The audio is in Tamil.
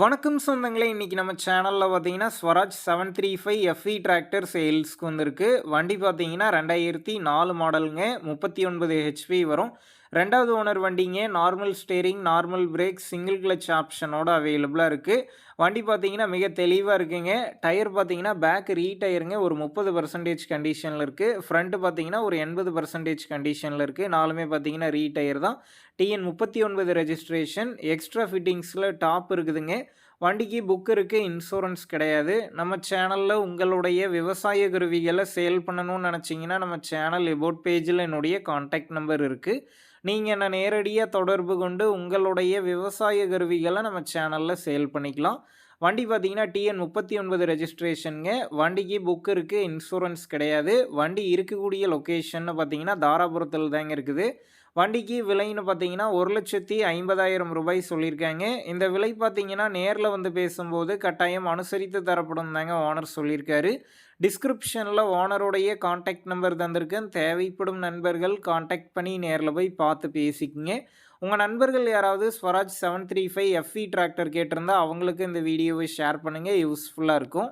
வணக்கம் சொந்தங்களே இன்றைக்கி நம்ம சேனலில் பார்த்தீங்கன்னா Swaraj seven three five FE tractor சேல்ஸ்க்கு வந்திருக்கு. வண்டி பார்த்தீங்கன்னா ரெண்டாயிரத்தி நாலு மாடலுங்க. முப்பத்தி ஒன்பது ஹெச்பி வரும். ரெண்டாவது ஓனர் வண்டிங்க normal steering normal brake single clutch ஆப்ஷனோட அவைலபிளாக இருக்குது வண்டி பார்த்தீங்கன்னா மிக தெளிவாக இருக்குங்க. டயர் பார்த்தீங்கன்னா பேக் ரீ டயருங்க ஒரு முப்பது பர்சன்டேஜ் கண்டிஷனில் இருக்குது ஃப்ரண்ட்டு பார்த்தீங்கன்னா ஒரு எண்பது பர்சன்டேஜ் கண்டிஷனில் இருக்குது நாலுமே பார்த்தீங்கன்னா ரீ டயர் தான் டிஎன் முப்பத்தி ஒன்பது ரெஜிஸ்ட்ரேஷன் எக்ஸ்ட்ரா ஃபிட்டிங்ஸில் டாப் இருக்குதுங்க. வண்டிக்கு புக் இருக்குது இன்சூரன்ஸ் கிடையாது. நம்ம சேனலில் உங்களுடைய விவசாய கருவிகளை சேல் பண்ணணும்னு நினச்சிங்கன்னா நம்ம சேனல் எபோட் பேஜில் என்னுடைய காண்டாக்ட் நம்பர் இருக்குது நீங்கள் என்ன நேரடியாக தொடர்பு கொண்டு உங்களுடைய விவசாய கருவிகளை நம்ம சேனலில் சேல் பண்ணிக்கலாம். வண்டி பார்த்தீங்கன்னா டிஎன் முப்பத்தி ஒன்பது ரெஜிஸ்ட்ரேஷனுங்க வண்டிக்கு புக் இருக்குது இன்சூரன்ஸ் கிடையாது. வண்டி இருக்கக்கூடிய லொக்கேஷன் பார்த்தீங்கன்னா தாராபுரத்தில் தாங்க இருக்குது. வண்டிக்கு விலைன்னு பார்த்தீங்கன்னா ஒரு லட்சத்தி ஐம்பதாயிரம் ரூபாய் சொல்லியிருக்காங்க. இந்த விலை பார்த்தீங்கன்னா நேரில் வந்து பேசும்போது கட்டாயம் அனுசரித்து தரப்படும் தாங்க ஓனர் சொல்லியிருக்காரு. டிஸ்கிரிப்ஷனில் ஓனருடைய காண்டாக்ட் நம்பர் தந்திருக்கேன் தேவைப்படும் நண்பர்கள் காண்டாக்ட் பண்ணி நேரில் போய் பார்த்து பேசிக்கிங்க. உங்கள் நண்பர்கள் யாராவது Swaraj seven three five FE tractor கேட்டிருந்தா அவங்களுக்கு இந்த வீடியோவை ஷேர் பண்ணுங்கள் யூஸ்ஃபுல்லாக இருக்கும்.